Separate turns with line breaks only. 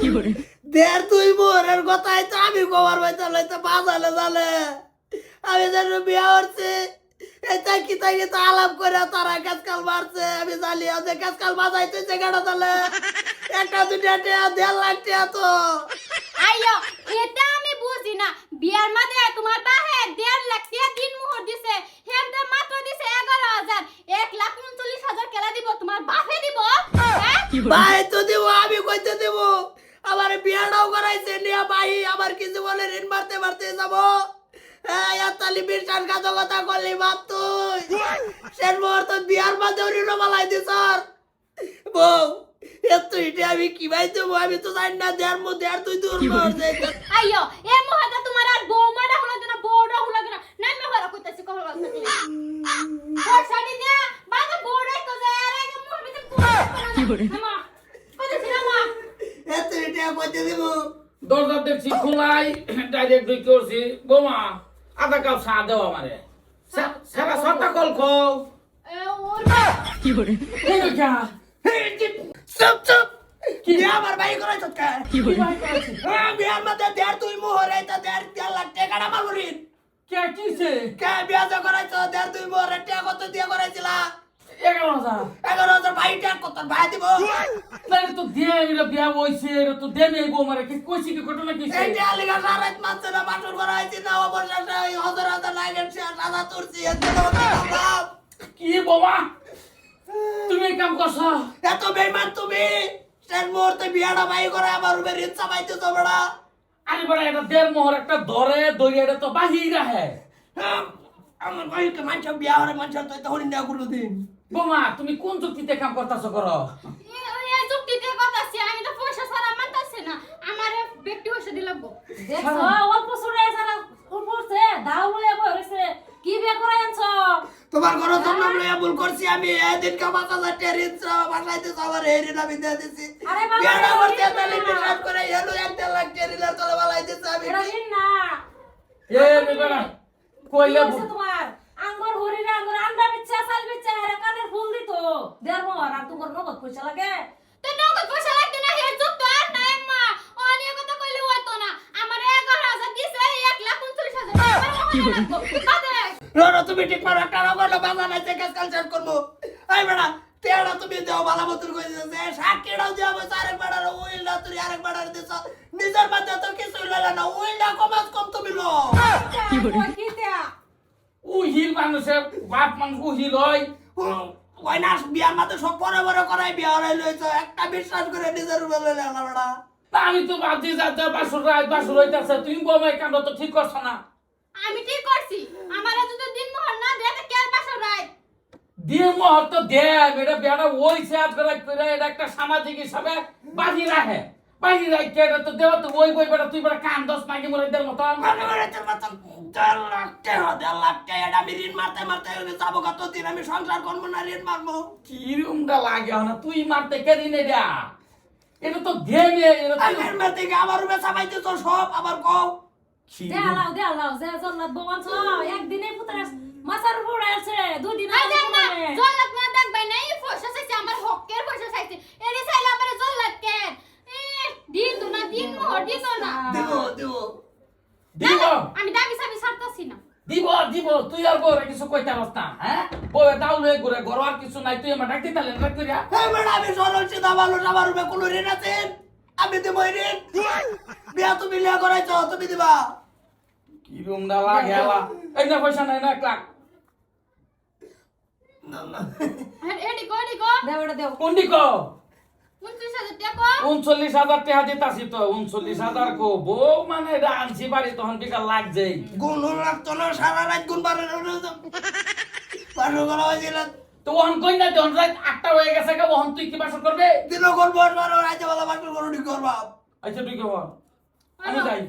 দের তুই মোরের কথাই তো আমি কবার পাইতে লইতে বাজালে জালে। আমি যেন বিয়া করছি এটা কি তাকে তো আলাপ করে তারা কাজকাল মারছে আমি জানি যে কাজকাল বাজাইতে জায়গাটা তাহলে। একটা দুটা টিয়া দেড় লাখ টিয়া তো।
আইয়ো এটা আমি বুঝি না। বিয়ার মাঝে তোমার বাহে দেড় লাখ টাকা দিন মোহর দিছে। হেমটা মাত্র দিছে এগারো হাজার। এক লাখ উনচল্লিশ হাজার কেলা দিব তোমার বাপে দিব। হ্যাঁ?
ভাই তো দিব আমি কইতে দিব। আমার বিয়াটাও করাইছে নিয়া ভাই আমার কিছু বলে ঋণ মারতে মারতে যাব? তালি বিশ্বাস কথা করলি বাপ তুই। শেষ মুহূর্ত বিয়ার মাঝে ঋণ মালাই দিস বউ এত ইটে আমি কি ভাই দেবো? আমি তো জানি না মধ্যে আর তুই দূর করছে
আইয়ো এ মহাদা তোমার আর বৌমা ডাকো না না বউ ডাকো না না নাই ঘরে কইতাছি কহল কথা পয়সাটি দে বাবা বউ ডাকো যায় আর আগে মোর ভিতর কি করে মা কইতাছি। না মা
কইতে দিব।
দরজা দেখছি খোলাই ডাইরেক্ট দুই করছি বোমা আধা কাপ চা দেও আমারে। সারা সাতটা কল খো
এ ওর
চুপ চুপ। কি? আমার ভাই করাইছ কে
কি ভাই
বিয়ার মধ্যে দেড় তুই মোহরে তা দেড় দেড় লাখ টাকা আমার
কে কিছে
কে বিয়া যে দেড় দুই মোহরে টাকা কত দিয়ে করাইছিলা?
এগারো হাজার।
এগারো হাজার ভাই টাকা কত ভাই দিব?
তো দে এটা বিয়া এটা তো দে মেয়ে বউ মারে কি কইছি কি ঘটনা
আলিগা সারাত মাসে না বাসর করা হয়েছে না অবশেষে এই হাজার হাজার লাগেন সে সাদা
কি বোমা? তুমি এই কাম করছ।
এত বেইমান তুমি। শেষ মুহূর্তে বিয়াটা ভাই করে আমার রুমে ঋণ চাপাইতেছ বড়া।
আরে বড় এটা দেড় মোহর একটা ধরে দড়ি এটা তো বাহিরা হে
হ্যাঁ, আমার ভাইকে মানুষ বিয়া হরে মানুষ তো তখন না কোনো দিন।
বোমা তুমি কোন যুক্তিতে কাম করতেছো করো?
এ যুক্তিতে কথা আমি তো পয়সা ছাড়া মানতাছি না। আমার ব্যক্তি পয়সা দিলাম
দেখছ অল্প ছোড়ে সারা উপরছে দাও বলে বলেছে কি বিয়ে করে আনছো?
তোমার ঘর জন্য লইয়া ভুল করছি আমি কা এই দিছি
আরে বাবা,
করতে বিশ্বাস করে এলো এক দেড় লাখ টাকা ঋণের তলে আমি
এটা না
এ বেটা
কি তোমার? দেড় মোহর আর তোমার নগদ পয়সা লাগে?
তো নগদ পয়সা লাগবে না হের যুক্ত আর নাই মা অনেক কথা কইলে হইতো না। আমার এগারো হাজার দিছে এক লাখ উনচল্লিশ হাজার। কি বাদে।
রোনো তুমি ঠিক মারো না করলে বাবা নাই থেকে কাল শেষ করব। আই বেড়া তেড়া তুমি দেও বালা মতন কই দিছে সাকিড়াও দেও বস আরেক বেড়ার উইল না তুই আরেক বেড়ার দিছ। নিজের মধ্যে তো কিছু লইলা না উইল না কমাস কম তুমি লো
কি তা
উহিল মানুষের বাপ মানুষ উহিল হয়।
ওই না বিয়ার মাঝে সব পরে পরে করাই বিয়া হরাই লইছ। একটা বিশ্বাস করে নিজের রুমে লইলে না। বেড়া
তা আমি তো বাদি যাতে বাসুর রাত বাসুর হইতাছে তুমি বোমাই কাণ্ড তো ঠিক করছ না।
আমি ঠিক করছি আমার যদি দিন মোহর না দেয় তো কেন বাসা রায়
দিয়ে মহর তো দে এটা বেটা ওইছে আজ করে করে এটা একটা সামাজিক হিসাবে বাজি রাখে। বাজি রাখে এটা তো দেওয়া তো ওই বই বেটা তুই বেটা কান দশ মাগি মরে
মনে তোর মতন। দেড় লাখ টাকা দেড় লাখ টাকা আমি ঋণ মারতে মারতে যাব কত দিন আমি সংসার করব না ঋণ মারবো?
কিরমটা লাগে না তুই মারতে কেরি নে দিয়া এটা তো এটা তো
আগের মেয়ে থেকে আমার রুমে চাপাইতে তো সব আবার কও।
দে আলাও দে আলাও যে জল্লাদ বউ আনছো একদিনে পুতরা মাছার উপর আছে দুই দিন
আই দেখ না জল্লাদ না দেখবে না এই চাইছে আমার হকের পয়সা চাইছে এনে চাইলে আমার জল্লাদ কেন এ দিন তো না দিন মোহর দিত না
দেব দেব
দিব
আমি দাবি সাবি ছাড়তাছি না
দিব তুই আর বউরে কিছু কইতে পারস না হ্যাঁ বউয়ে দাউলে ঘুরে ঘর আর কিছু নাই তুই আমার ডাকতে তাহলে না কইরা
হ্যাঁ ম্যাডাম আমি সরল সিধা মানুষ আমার রুমে কোনো ঋণ আমি দেব ঋণ। বিয়া তুমি লিয়া করাইছো তুমি দিবা।
কিরমটা লাগে আলা এই না পয়সা নাই না এক লাখ
এডি কো এডি কো
দেও দেও
কোন দিক উনচল্লিশ হাজার টাকা দিতাছি তো উনচল্লিশ হাজার কো। বউ মানে আনছি বাড়ি তখন বিকাল লাগছে।
গুণ লাগতো না সারা রাত গুণ বারে করা হয়েছিল।
তো ওহন কই না তখন রাত আটটা হয়ে গেছে কে ওহন তুই কি বাসর করবে?
দিন করব বারো রাতে বেলা বাসর করো নি করবা
আচ্ছা তুই কেবল আমি যাই।